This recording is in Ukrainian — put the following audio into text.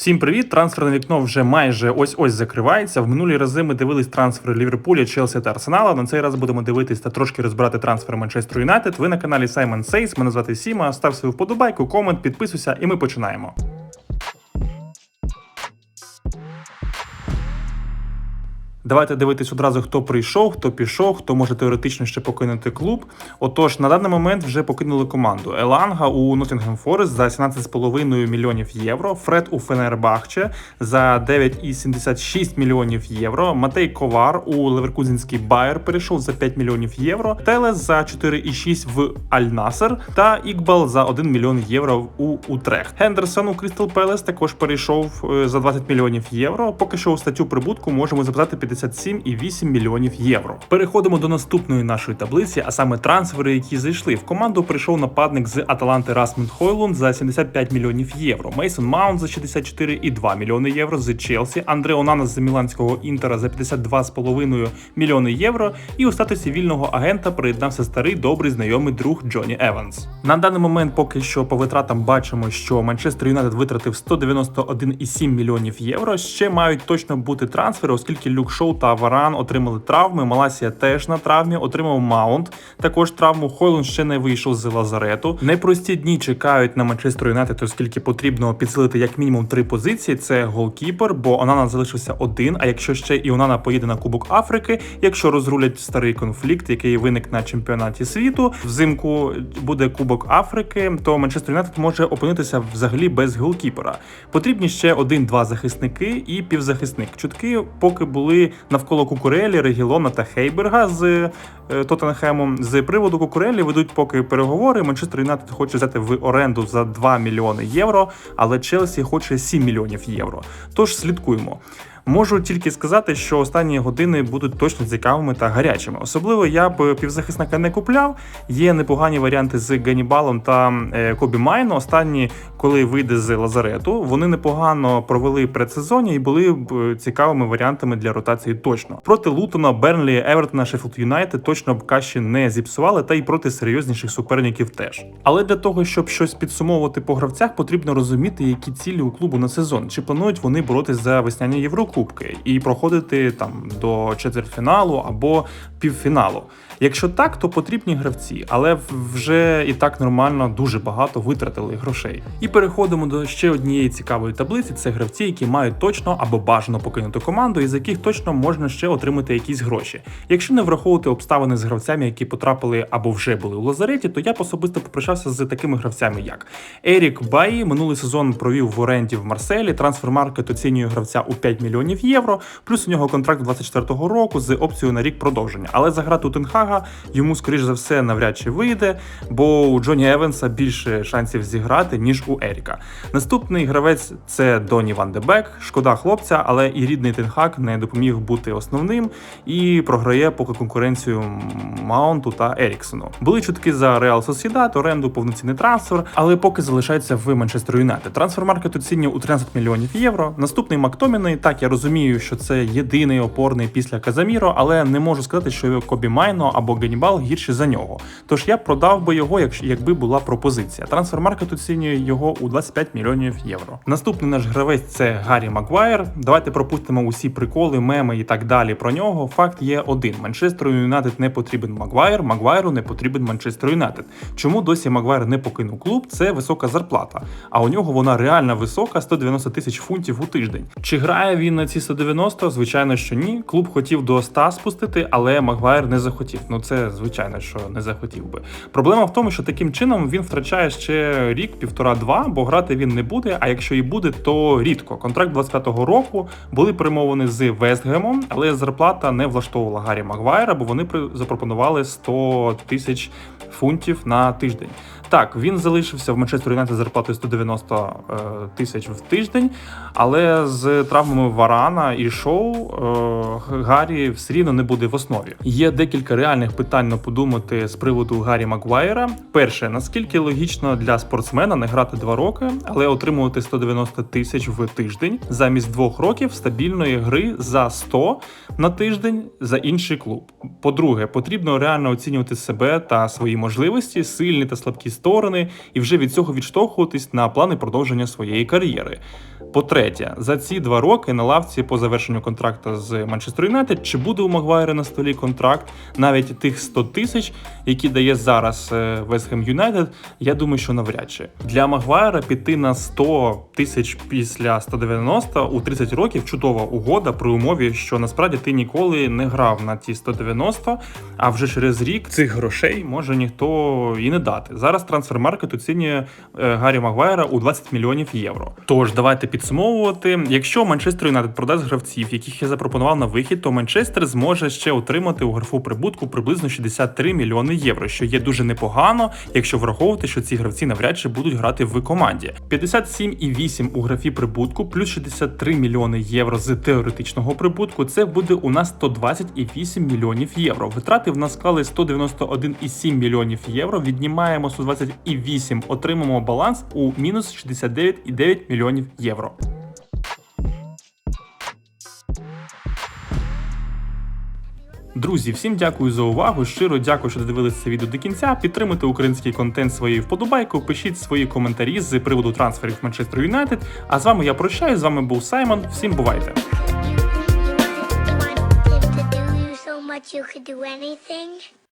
Всім привіт! Трансферне вікно вже майже ось ось закривається. В минулі рази ми дивились трансфери Ліверпуля, Челсі та Арсенала. На цей раз будемо дивитись та трошки розбирати трансфери Манчестер Юнайтед. Ви на каналі Саймон Сейс. Мене звати Сіма. Став свою вподобайку, комент, підписуйся, і ми починаємо. Давайте дивитись одразу, хто прийшов, хто пішов, хто може теоретично ще покинути клуб. Отож, на даний момент вже покинули команду. Еланга у Ноттінгем Форест за 17,5 мільйонів євро. Фред у Фенербахче за 9,76 мільйонів євро. Матей Ковар у Леверкузінський Байер перейшов за 5 мільйонів євро. Телес за 4,6 в Аль-Насер та Ікбал за 1 мільйон євро у Утрех. Хендерсон у Крістал Пелес також перейшов е, за 20 мільйонів євро. Поки що у статтю прибутку можемо записати 57,8 мільйонів євро. Переходимо до наступної нашої таблиці, а саме трансфери, які зайшли. В команду прийшов нападник з Аталанти Расмунд Хойлунд за 75 мільйонів євро. Мейсон Маунт за 64,2 мільйони євро з Челсі. Андре Онана з Міланського інтера за 52,5 мільйони євро. І у статусі вільного агента приєднався старий добрий знайомий друг Джоні Еванс. На даний момент поки що по витратам бачимо, що Манчестер Юнайтед витратив 191,7 мільйонів євро. Ще мають точно бути трансфери, оскільки Люк Шоу та Варан отримали травми. Маласія теж на травмі, отримав Маунт. Також травму Хойлун ще не вийшов з лазарету. Непрості дні чекають на Манчестер Юнайтед, оскільки потрібно підсилити як мінімум три позиції. Це голкіпер, бо Онана залишився один. А якщо ще і Онана поїде на Кубок Африки, якщо розрулять старий конфлікт, який виник на чемпіонаті світу, взимку буде Кубок Африки, то Манчестер Юнайтед може опинитися взагалі без голкіпера. Потрібні ще один-два захисники і півзахисник. Чутки поки були навколо Кукурелі, Регілона та Хейберга з е, Тоттенхемом. З приводу Кукурелі ведуть поки переговори. Манчестер Юнайтед хоче взяти в оренду за 2 мільйони євро, але Челсі хоче 7 мільйонів євро. Тож слідкуємо. Можу тільки сказати, що останні години будуть точно цікавими та гарячими. Особливо я б півзахисника не купляв. Є непогані варіанти з Ганібалом та е, Кобі Майно. Останні, коли вийде з Лазарету, вони непогано провели предсезоння і були б е, цікавими варіантами для ротації точно. Проти Лутона, Бернлі, Евертона, Шеффілд Юнайтед точно б каші не зіпсували, та й проти серйозніших суперників теж. Але для того, щоб щось підсумовувати по гравцях, потрібно розуміти, які цілі у клубу на сезон. Чи планують вони боротись за весняні Єврокубки і проходити там до четвертьфіналу або півфіналу. Якщо так, то потрібні гравці, але вже і так нормально дуже багато витратили грошей. І переходимо до ще однієї цікавої таблиці: це гравці, які мають точно або бажано покинути команду, із яких точно можна ще отримати якісь гроші. Якщо не враховувати обставини з гравцями, які потрапили або вже були у лазареті, то я особисто попрощався з такими гравцями, як Ерік Баї минулий сезон провів в оренді в Марселі. Трансфермаркет оцінює гравця у 5 мільйонів євро. Плюс у нього контракт 24-го року з опцією на рік продовження. Але заграти у Тенхага йому, скоріш за все, навряд чи вийде, бо у Джоні Еванса більше шансів зіграти, ніж у Еріка. Наступний гравець це Доні Ван де Бек. Шкода хлопця, але і рідний Тенхак не допоміг бути основним і програє поки конкуренцію Маунту та Еріксону. Були чутки за Реал Сосідат, оренду, повноцінний трансфер, але поки залишається в Манчестер Юнайтед. Трансфер-маркет оцінює у 13 мільйонів євро. Наступний Мактоміний. Так, я розумію, що це єдиний опорний після Казаміро, але не можу сказати, що Кобі Майно або Ганібал гірші за нього. Тож я продав би його, якби була пропозиція. Трансфер-маркет оцінює його у 25 мільйонів євро. Наступний наш гравець це Гаррі Магуайр. Давайте пропустимо усі приколи, меми і так далі про нього. Факт є один: Манчестеру Юнайтед не потрібен Магуайр, Магуайру не потрібен Манчестер Юнайтед. Чому досі Магуайр не покинув клуб? Це висока зарплата. А у нього вона реально висока 190 тисяч фунтів у тиждень. Чи грає він на ці 190? Звичайно, що ні. Клуб хотів до 100 спустити, але Магуайр не захотів. Ну це звичайно, що не захотів би. Проблема в тому, що таким чином він втрачає ще рік, півтора-два, бо грати він не буде. А якщо і буде, то рідко. Контракт 25-го року були перемовини з Вестгемом, але зарплата не влаштовувала Гаррі Магуайра, бо вони запропонували 100 тисяч фунтів на тиждень. Так, він залишився в Манчестер Юнайтед зарплатою 190 е, тисяч в тиждень, але з травмами Варана і шоу е, Гаррі все рівно не буде в основі. Є декілька реальних питань на подумати з приводу Гаррі Магуайра. Перше, наскільки логічно для спортсмена не грати два роки, але отримувати 190 тисяч в тиждень замість двох років стабільної гри за 100 на тиждень за інший клуб. По-друге, потрібно реально оцінювати себе та свої можливості, сильні та слабкі сторони, і вже від цього відштовхуватись на плани продовження своєї кар'єри. По-третє, за ці два роки на лавці по завершенню контракту з Манчестер Юнайтед, чи буде у Магуайра на столі контракт навіть тих 100 тисяч, які дає зараз Вестхем Юнайтед, я думаю, що навряд чи для Магуайра піти на 100 тисяч після 190 у 30 років чудова угода при умові, що насправді ти ніколи не грав на ті 190, а вже через рік цих грошей може ніхто і не дати. Зараз трансфермаркет оцінює е, Гаррі Магуайра у 20 мільйонів євро. Тож давайте підсумовувати. Якщо Манчестер Юнайтед продасть гравців, яких я запропонував на вихід, то Манчестер зможе ще отримати у графу прибутку приблизно 63 мільйони євро, що є дуже непогано, якщо враховувати, що ці гравці навряд чи будуть грати в команді. 57,8 у графі прибутку, плюс 63 мільйони євро з теоретичного прибутку. Це буде у нас 120,8 мільйонів євро. Витрати в нас склали 191,7 мільйонів євро. Віднімаємо 120,8, отримаємо баланс у мінус 69,9 мільйонів євро. Друзі, всім дякую за увагу. Щиро дякую, що додивилися це відео до кінця. Підтримуйте український контент своєю вподобайкою. Пишіть свої коментарі з приводу трансферів Манчестер Юнайтед. А з вами я прощаюсь. З вами був Саймон. Всім бувайте! You could do anything.